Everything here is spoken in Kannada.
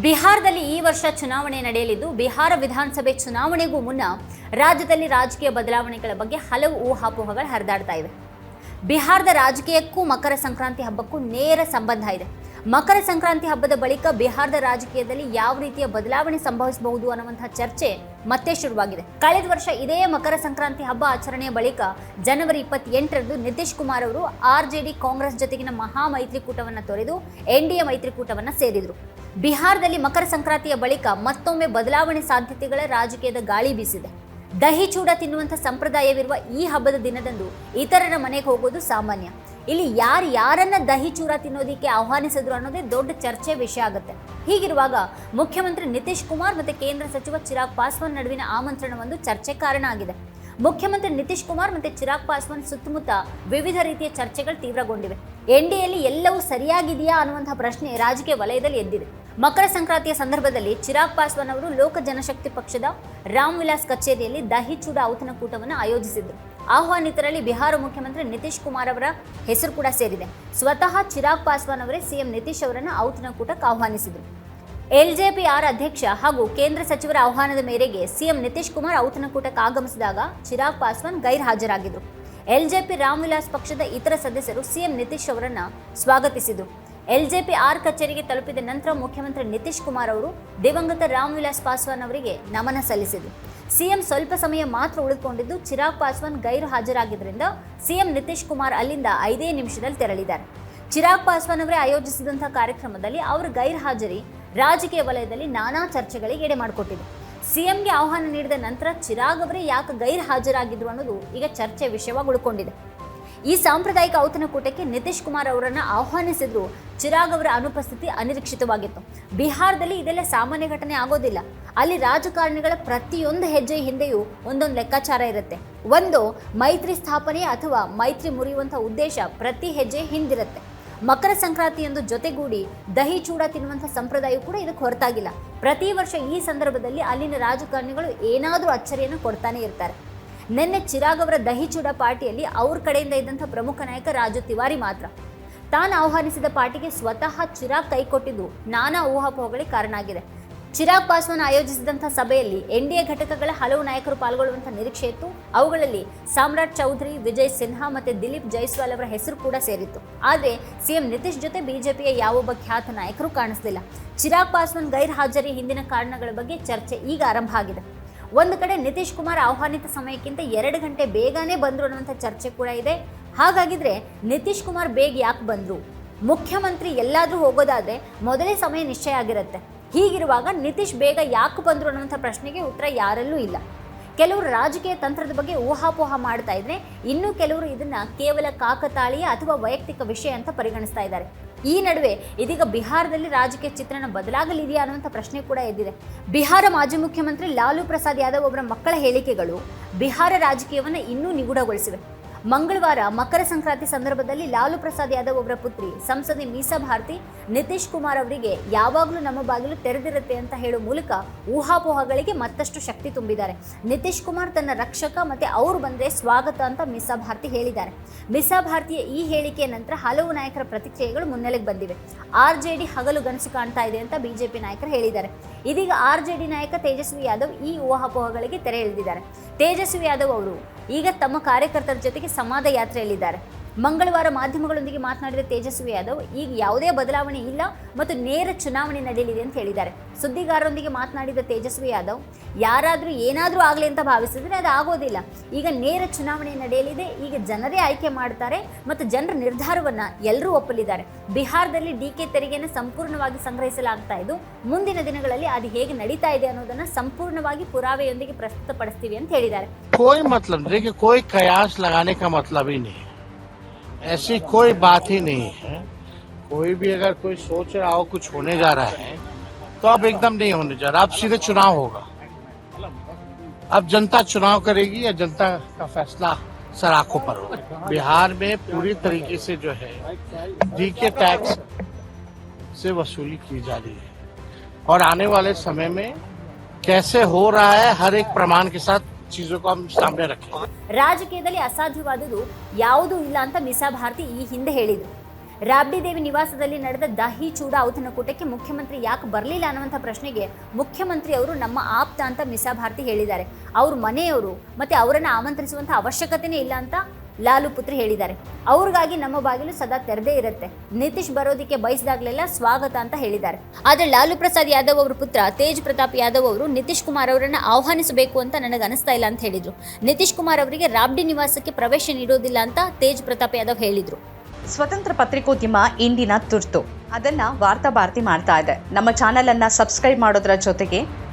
ಬಿಹಾರದಲ್ಲಿ ಈ ವರ್ಷ ಚುನಾವಣೆ ನಡೆಯಲಿದ್ದು, ಬಿಹಾರ ವಿಧಾನಸಭೆ ಚುನಾವಣೆಗೂ ಮುನ್ನ ರಾಜ್ಯದಲ್ಲಿ ರಾಜಕೀಯ ಬದಲಾವಣೆಗಳ ಬಗ್ಗೆ ಹಲವು ಊಹಾಪೋಹಗಳು ಹರಿದಾಡ್ತಾ ಇವೆ. ಬಿಹಾರದ ರಾಜಕೀಯಕ್ಕೂ ಮಕರ ಸಂಕ್ರಾಂತಿ ಹಬ್ಬಕ್ಕೂ ನೇರ ಸಂಬಂಧ ಇದೆ. ಮಕರ ಸಂಕ್ರಾಂತಿ ಹಬ್ಬದ ಬಳಿಕ ಬಿಹಾರದ ರಾಜಕೀಯದಲ್ಲಿ ಯಾವ ರೀತಿಯ ಬದಲಾವಣೆ ಸಂಭವಿಸಬಹುದು ಅನ್ನುವಂತಹ ಚರ್ಚೆ ಮತ್ತೆ ಶುರುವಾಗಿದೆ. ಕಳೆದ ವರ್ಷ ಇದೇ ಮಕರ ಸಂಕ್ರಾಂತಿ ಹಬ್ಬ ಆಚರಣೆಯ ಬಳಿಕ ಜನವರಿ ಇಪ್ಪತ್ತೆಂಟರಂದು ನಿತೀಶ್ ಕುಮಾರ್ ಅವರು ಆರ್ಜೆಡಿ ಕಾಂಗ್ರೆಸ್ ಜೊತೆಗಿನ ಮಹಾ ಮೈತ್ರಿಕೂಟವನ್ನು ತೊರೆದು ಎನ್ಡಿಎ ಮೈತ್ರಿಕೂಟವನ್ನು ಸೇರಿದರು. ಬಿಹಾರದಲ್ಲಿ ಮಕರ ಸಂಕ್ರಾಂತಿಯ ಬಳಿಕ ಮತ್ತೊಮ್ಮೆ ಬದಲಾವಣೆ ಸಾಧ್ಯತೆಗಳ ರಾಜಕೀಯದ ಗಾಳಿ ಬೀಸಿದೆ. ದಹಿ ಚೂಡ ತಿನ್ನುವಂಥ ಸಂಪ್ರದಾಯವಿರುವ ಈ ಹಬ್ಬದ ದಿನದಂದು ಇತರರ ಮನೆಗೆ ಹೋಗೋದು ಸಾಮಾನ್ಯ. ಇಲ್ಲಿ ಯಾರು ಯಾರನ್ನ ದಹಿ ಚೂರ ತಿನ್ನೋದಿಕ್ಕೆ ಆಹ್ವಾನಿಸಿದ್ರು ಅನ್ನೋದೇ ದೊಡ್ಡ ಚರ್ಚೆ ವಿಷಯ ಆಗುತ್ತೆ. ಹೀಗಿರುವಾಗ ಮುಖ್ಯಮಂತ್ರಿ ನಿತೀಶ್ ಕುಮಾರ್ ಮತ್ತು ಕೇಂದ್ರ ಸಚಿವ ಚಿರಾಗ್ ಪಾಸ್ವಾನ್ ನಡುವಿನ ಆಮಂತ್ರಣವೊಂದು ಚರ್ಚೆ ಕಾರಣ ಆಗಿದೆ. ಮುಖ್ಯಮಂತ್ರಿ ನಿತೀಶ್ ಕುಮಾರ್ ಮತ್ತು ಚಿರಾಗ್ ಪಾಸ್ವಾನ್ ಸುತ್ತಮುತ್ತ ವಿವಿಧ ರೀತಿಯ ಚರ್ಚೆಗಳು ತೀವ್ರಗೊಂಡಿವೆ. ಎನ್ಡಿಎಲ್ಲಿ ಎಲ್ಲವೂ ಸರಿಯಾಗಿದೆಯಾ ಅನ್ನುವಂಥ ಪ್ರಶ್ನೆ ರಾಜಕೀಯ ವಲಯದಲ್ಲಿ ಎದ್ದಿದೆ. ಮಕರ ಸಂಕ್ರಾಂತಿಯ ಸಂದರ್ಭದಲ್ಲಿ ಚಿರಾಗ್ ಪಾಸ್ವಾನ್ ಅವರು ಲೋಕ ಜನಶಕ್ತಿ ಪಕ್ಷದ ರಾಮ್ ವಿಲಾಸ್ ಕಚೇರಿಯಲ್ಲಿ ದಹಿ ಚೂಡ ಔತಣಕೂಟವನ್ನು ಆಯೋಜಿಸಿದ್ರು. ಆಹ್ವಾನಿತರಲ್ಲಿ ಬಿಹಾರ ಮುಖ್ಯಮಂತ್ರಿ ನಿತೀಶ್ ಕುಮಾರ್ ಅವರ ಹೆಸರು ಕೂಡ ಸೇರಿದೆ. ಸ್ವತಃ ಚಿರಾಗ್ ಪಾಸ್ವಾನ್ ಅವರೇ ಸಿಎಂ ನಿತೀಶ್ ಅವರನ್ನು ಔತಣಕೂಟಕ್ಕೆ ಆಹ್ವಾನಿಸಿದರು. ಎಲ್ಜೆಪಿ ಆರ್ ಅಧ್ಯಕ್ಷ ಹಾಗೂ ಕೇಂದ್ರ ಸಚಿವರ ಆಹ್ವಾನದ ಮೇರೆಗೆ ಸಿಎಂ ನಿತೀಶ್ ಕುಮಾರ್ ಔತಣಕೂಟಕ್ಕೆ ಆಗಮಿಸಿದಾಗ ಚಿರಾಗ್ ಪಾಸ್ವಾನ್ ಗೈರ್ ಹಾಜರಾಗಿದ್ದರು ಎಲ್ಜೆಪಿ ರಾಮ್ ವಿಲಾಸ್ ಪಕ್ಷದ ಇತರ ಸದಸ್ಯರು ಸಿಎಂ ನಿತೀಶ್ ಅವರನ್ನು ಸ್ವಾಗತಿಸಿದರು. ಎಲ್ಜೆಪಿ ಆರ್ ಕಚೇರಿಗೆ ತಲುಪಿದ ನಂತರ ಮುಖ್ಯಮಂತ್ರಿ ನಿತೀಶ್ ಕುಮಾರ್ ಅವರು ದಿವಂಗತ ರಾಮ್ ವಿಲಾಸ್ ಪಾಸ್ವಾನ್ ಅವರಿಗೆ ನಮನ ಸಲ್ಲಿಸಿದರು. ಸಿಎಂ ಸ್ವಲ್ಪ ಸಮಯ ಮಾತ್ರ ಉಳಿದುಕೊಂಡಿದ್ದು ಚಿರಾಗ್ ಪಾಸ್ವಾನ್ ಗೈರು ಹಾಜರಾಗಿದ್ದರಿಂದ ಸಿಎಂ ನಿತೀಶ್ ಕುಮಾರ್ ಅಲ್ಲಿಂದ ಐದೇ ನಿಮಿಷದಲ್ಲಿ ತೆರಳಿದ್ದಾರೆ. ಚಿರಾಗ್ ಪಾಸ್ವಾನ್ ಅವರೇ ಆಯೋಜಿಸಿದಂತಹ ಕಾರ್ಯಕ್ರಮದಲ್ಲಿ ಅವರ ಗೈರು ಹಾಜರಿ, ರಾಜಕೀಯ ವಲಯದಲ್ಲಿ ನಾನಾ ಚರ್ಚೆಗಳಿಗೆ ಎಡೆ ಮಾಡಿಕೊಟ್ಟಿದೆ ಸಿಎಂಗೆ ಆಹ್ವಾನ ನೀಡಿದ ನಂತರ ಚಿರಾಗ್ ಅವರೇ ಯಾಕೆ ಗೈರು ಹಾಜರಾಗಿದ್ರು ಅನ್ನೋದು ಈಗ ಚರ್ಚೆ ವಿಷಯವಾಗಿ ಉಳ್ಕೊಂಡಿದೆ. ಈ ಸಾಂಪ್ರದಾಯಿಕ ಔತಣಕೂಟಕ್ಕೆ ನಿತೀಶ್ ಕುಮಾರ್ ಅವರನ್ನ ಆಹ್ವಾನಿಸಿದ್ರು ಚಿರಾಗ್ ಅವರ ಅನುಪಸ್ಥಿತಿ ಅನಿರೀಕ್ಷಿತವಾಗಿತ್ತು. ಬಿಹಾರದಲ್ಲಿ ಇದೆಲ್ಲ ಸಾಮಾನ್ಯ ಘಟನೆ ಆಗೋದಿಲ್ಲ. ಅಲ್ಲಿ ರಾಜಕಾರಣಿಗಳ ಪ್ರತಿಯೊಂದು ಹೆಜ್ಜೆ ಹಿಂದೆಯೂ ಒಂದೊಂದು ಲೆಕ್ಕಾಚಾರ ಇರುತ್ತೆ. ಒಂದು, ಮೈತ್ರಿ ಸ್ಥಾಪನೆ ಅಥವಾ ಮೈತ್ರಿ ಮುರಿಯುವಂಥ ಉದ್ದೇಶ ಪ್ರತಿ ಹೆಜ್ಜೆ ಹಿಂದಿರುತ್ತೆ. ಮಕರ ಸಂಕ್ರಾಂತಿಯೊಂದು ಜೊತೆಗೂಡಿ ದಹಿ ಚೂಡ ತಿನ್ನುವಂಥ ಸಂಪ್ರದಾಯ ಕೂಡ ಇದಕ್ಕೆ ಹೊರತಾಗಿಲ್ಲ. ಪ್ರತಿ ವರ್ಷ ಈ ಸಂದರ್ಭದಲ್ಲಿ ಅಲ್ಲಿನ ರಾಜಕಾರಣಿಗಳು ಏನಾದರೂ ಅಚ್ಚರಿಯನ್ನು ಕೊಡ್ತಾನೆ ಇರ್ತಾರೆ. ನಿನ್ನೆ ಚಿರಾಗ್ ಅವರ ದಹಿ ಚೂಡ ಪಾರ್ಟಿಯಲ್ಲಿ ಅವ್ರ ಕಡೆಯಿಂದ ಇದ್ದಂಥ ಪ್ರಮುಖ ನಾಯಕ ರಾಜು ತಿವಾರಿ ಮಾತ್ರ. ತಾನು ಆಹ್ವಾನಿಸಿದ ಪಾರ್ಟಿಗೆ ಸ್ವತಃ ಚಿರಾಗ್ ಕೈಕೊಟ್ಟಿದ್ದು ನಾನಾ ಊಹಾಪೋಹಗಳಿಗೆ ಕಾರಣ ಆಗಿದೆ ಚಿರಾಗ್ ಪಾಸ್ವಾನ್ ಆಯೋಜಿಸಿದಂಥ ಸಭೆಯಲ್ಲಿ ಎನ್ಡಿಎ ಘಟಕಗಳ ಹಲವು ನಾಯಕರು ಪಾಲ್ಗೊಳ್ಳುವಂಥ ನಿರೀಕ್ಷೆ ಇತ್ತು. ಅವುಗಳಲ್ಲಿ ಸಾಮ್ರಾಟ್ ಚೌಧರಿ, ವಿಜಯ್ ಸಿನ್ಹಾ ಮತ್ತು ದಿಲೀಪ್ ಜೈಸ್ವಾಲ್ ಅವರ ಹೆಸರು ಕೂಡ ಸೇರಿತ್ತು. ಆದರೆ ಸಿಎಂ ನಿತೀಶ್ ಜೊತೆ ಬಿಜೆಪಿಯ ಯಾವೊಬ್ಬ ಖ್ಯಾತ ನಾಯಕರು ಕಾಣಿಸಲಿಲ್ಲ. ಚಿರಾಗ್ ಪಾಸ್ವಾನ್ ಗೈರ್ಹಾಜರಿ ಹಿಂದಿನ ಕಾರಣಗಳ ಬಗ್ಗೆ ಚರ್ಚೆ ಈಗ ಆರಂಭ ಆಗಿದೆ. ಒಂದು ಕಡೆ ನಿತೀಶ್ ಕುಮಾರ್ ಆಹ್ವಾನಿತ ಸಮಯಕ್ಕಿಂತ ಎರಡು ಗಂಟೆ ಬೇಗನೆ ಬಂದರು ಅನ್ನುವಂಥ ಚರ್ಚೆ ಕೂಡ ಇದೆ. ಹಾಗಾಗಿದ್ರೆ ನಿತೀಶ್ ಕುಮಾರ್ ಬೇಗ ಯಾಕೆ ಬಂದರು? ಮುಖ್ಯಮಂತ್ರಿ ಎಲ್ಲಾದರೂ ಹೋಗೋದಾದರೆ ಮೊದಲೇ ಸಮಯ ನಿಶ್ಚಯ ಆಗಿರುತ್ತೆ. ಹೀಗಿರುವಾಗ ನಿತೀಶ್ ಬೇಗ ಯಾಕೆ ಬಂದರು ಅನ್ನುವಂಥ ಪ್ರಶ್ನೆಗೆ ಉತ್ತರ ಯಾರಲ್ಲೂ ಇಲ್ಲ. ಕೆಲವರು ರಾಜಕೀಯ ತಂತ್ರದ ಬಗ್ಗೆ ಊಹಾಪೋಹ ಮಾಡ್ತಾ ಇದ್ರೆ ಇನ್ನು ಕೆಲವರು ಇದನ್ನು ಕೇವಲ ಕಾಕತಾಳೀಯ ಅಥವಾ ವೈಯಕ್ತಿಕ ವಿಷಯ ಅಂತ ಪರಿಗಣಿಸ್ತಾ ಇದ್ದಾರೆ. ಈ ನಡುವೆ ಇದೀಗ ಬಿಹಾರದಲ್ಲಿ ರಾಜಕೀಯ ಚಿತ್ರಣ ಬದಲಾಗಲಿದೆಯಾ ಅನ್ನುವಂಥ ಪ್ರಶ್ನೆ ಕೂಡ ಎದ್ದಿದೆ. ಬಿಹಾರ ಮಾಜಿ ಮುಖ್ಯಮಂತ್ರಿ ಲಾಲು ಪ್ರಸಾದ್ ಯಾದವ್ ಅವರ ಮಕ್ಕಳ ಹೇಳಿಕೆಗಳು ಬಿಹಾರ ರಾಜಕೀಯವನ್ನು ಇನ್ನೂ ನಿಗೂಢಗೊಳಿಸಿವೆ. ಮಂಗಳವಾರ ಮಕರ ಸಂಕ್ರಾಂತಿ ಸಂದರ್ಭದಲ್ಲಿ ಲಾಲು ಪ್ರಸಾದ್ ಯಾದವ್ ಅವರ ಪುತ್ರಿ, ಸಂಸದೆ ಮೀಸಾ ಭಾರತಿ, ನಿತೀಶ್ ಕುಮಾರ್ ಅವರಿಗೆ ಯಾವಾಗಲೂ ನಮ್ಮ ಬಾಗಿಲು ತೆರೆದಿರುತ್ತೆ ಅಂತ ಹೇಳೋ ಮೂಲಕ ಊಹಾಪೋಹಗಳಿಗೆ ಮತ್ತಷ್ಟು ಶಕ್ತಿ ತುಂಬಿದ್ದಾರೆ. ನಿತೀಶ್ ಕುಮಾರ್ ತನ್ನ ರಕ್ಷಕ ಮತ್ತೆ ಅವರು ಬಂದರೆ ಸ್ವಾಗತ ಅಂತ ಮೀಸಾ ಭಾರತಿ ಹೇಳಿದ್ದಾರೆ. ಮೀಸಾ ಭಾರತಿಯ ಈ ಹೇಳಿಕೆಯ ನಂತರ ಹಲವು ನಾಯಕರ ಪ್ರತಿಕ್ರಿಯೆಗಳು ಮುನ್ನೆಲೆಗೆ ಬಂದಿವೆ. ಆರ್ ಜೆ ಡಿ ಹಗಲು ಗನಸು ಕಾಣ್ತಾ ಇದೆ ಅಂತ ಬಿಜೆಪಿ ನಾಯಕರು ಹೇಳಿದ್ದಾರೆ. ಇದೀಗ ಆರ್ ಜೆ ಡಿ ನಾಯಕ ತೇಜಸ್ವಿ ಯಾದವ್ ಈ ಊಹಾಪೋಹಗಳಿಗೆ ತೆರೆ ಎಳೆದಿದ್ದಾರೆ. ತೇಜಸ್ವಿ ಯಾದವ್ ಅವರು. ಈಗ ತಮ್ಮ ಕಾರ್ಯಕರ್ತರ ಜೊತೆಗೆ ಸಂವಾದ ಯಾತ್ರೆಯಲ್ಲಿದ್ದಾರೆ. ಮಂಗಳವಾರ ಮಾಧ್ಯಮಗಳೊಂದಿಗೆ ಮಾತನಾಡಿದ ತೇಜಸ್ವಿ ಯಾದವ್, ಈಗ ಯಾವುದೇ ಬದಲಾವಣೆ ಇಲ್ಲ ಮತ್ತು ನೇರ ಚುನಾವಣೆ ನಡೆಯಲಿದೆ ಅಂತ ಹೇಳಿದ್ದಾರೆ. ಸುದ್ದಿಗಾರರೊಂದಿಗೆ ಮಾತನಾಡಿದ ತೇಜಸ್ವಿ ಯಾದವ್, ಯಾರಾದರೂ ಏನಾದರೂ ಆಗಲಿ ಅಂತ ಭಾವಿಸಿದ್ರೆ ಅದು ಆಗೋದಿಲ್ಲ. ಈಗ ನೇರ ಚುನಾವಣೆ ನಡೆಯಲಿದೆ, ಈಗ ಜನರೇ ಆಯ್ಕೆ ಮಾಡ್ತಾರೆ ಮತ್ತು ಜನರ ನಿರ್ಧಾರವನ್ನು ಎಲ್ಲರೂ ಒಪ್ಪಲಿದ್ದಾರೆ. ಬಿಹಾರದಲ್ಲಿ ಡಿ ಕೆ ತೆರಿಗೆಯನ್ನು ಸಂಪೂರ್ಣವಾಗಿ ಸಂಗ್ರಹಿಸಲಾಗ್ತಾ ಇದ್ದು, ಮುಂದಿನ ದಿನಗಳಲ್ಲಿ ಅದು ಹೇಗೆ ನಡೀತಾ ಇದೆ ಅನ್ನೋದನ್ನು ಸಂಪೂರ್ಣವಾಗಿ ಪುರಾವೆಯೊಂದಿಗೆ ಪ್ರಸ್ತುತಪಡಿಸ್ತೀವಿ ಅಂತ ಹೇಳಿದ್ದಾರೆ. ಕೋಯ್ ಮತ್ಲಬ್ ಕೋಯ್ ಕಯಾಸ್ ಲಗಾನೆ ಕಾ ಮತ್ಲಬ್ ಹಿ ऐसी कोई बात ही नहीं है। कोई भी अगर कोई सोच रहा हो कुछ होने जा रहा है तो अब एकदम नहीं होने जा रहा। अब सीधे चुनाव होगा। अब जनता चुनाव करेगी या जनता का फैसला सर आँखों पर होगा? बिहार में पूरी तरीके से जो है डी के टैक्स से वसूली की जा रही है। और आने वाले समय में कैसे हो रहा है, हर एक प्रमाण के साथ चीजों को हम सामने रखें ರಾಜಕೀಯದಲ್ಲಿ ಅಸಾಧ್ಯವಾದುದು ಯಾವುದೂ ಇಲ್ಲ ಅಂತ ಮಿಸಾ ಭಾರತಿ ಈ ಹಿಂದೆ ಹೇಳಿದರು ರಾಬ್ಡಿ ದೇವಿ ನಿವಾಸದಲ್ಲಿ ನಡೆದ ದಹಿ ಚೂಡ ಔತಣಕೂಟಕ್ಕೆ ಮುಖ್ಯಮಂತ್ರಿ ಯಾಕೆ ಬರಲಿಲ್ಲ ಅನ್ನುವಂಥ ಪ್ರಶ್ನೆಗೆ ಮುಖ್ಯಮಂತ್ರಿ ಅವರು ನಮ್ಮ ಆಪ್ತ ಅಂತ ಮಿಸಾ ಭಾರತಿ ಹೇಳಿದ್ದಾರೆ ಅವ್ರ ಮನೆಯವರು ಮತ್ತೆ ಅವರನ್ನು ಆಮಂತ್ರಿಸುವಂಥ ಅವಶ್ಯಕತೆನೇ ಇಲ್ಲ ಅಂತ ಲಾಲು ಪುತ್ರಿ ಹೇಳಿದ್ದಾರೆ. ಅವ್ರಿಗಾಗಿ ನಮ್ಮ ಬಾಗಿಲು ಸದಾ ತೆರೆದೇ ಇರುತ್ತೆ. ನಿತೀಶ್ ಬರೋದಕ್ಕೆ ಬಯಸಿದಾಗಲೆಲ್ಲ ಸ್ವಾಗತ ಅಂತ ಹೇಳಿದ್ದಾರೆ. ಆದರೆ ಲಾಲು ಪ್ರಸಾದ್ ಯಾದವ್ ಅವರ ಪುತ್ರ ತೇಜ್ ಪ್ರತಾಪ್ ಯಾದವ್ ಅವರು ನಿತೀಶ್ ಕುಮಾರ್ ಅವರನ್ನ ಆಹ್ವಾನಿಸಬೇಕು ಅಂತ ನನಗೆ ಅನಿಸ್ತಾ ಇಲ್ಲ ಅಂತ ಹೇಳಿದ್ರು. ನಿತೀಶ್ ಕುಮಾರ್ ಅವರಿಗೆ ರಾಬ್ಡಿ ನಿವಾಸಕ್ಕೆ ಪ್ರವೇಶ ನೀಡೋದಿಲ್ಲ ಅಂತ ತೇಜ್ ಪ್ರತಾಪ್ ಯಾದವ್ ಹೇಳಿದ್ರು. ಸ್ವತಂತ್ರ ಪತ್ರಿಕೋದ್ಯಮ ಇಂದಿನ ತುರ್ತು. ಅದನ್ನ ವಾರ್ತಾ ಭಾರತಿ ಮಾಡ್ತಾ ಇದೆ. ನಮ್ಮ ಚಾನೆಲ್ ಅನ್ನ ಸಬ್ಸ್ಕ್ರೈಬ್ ಮಾಡೋದ್ರ ಜೊತೆಗೆ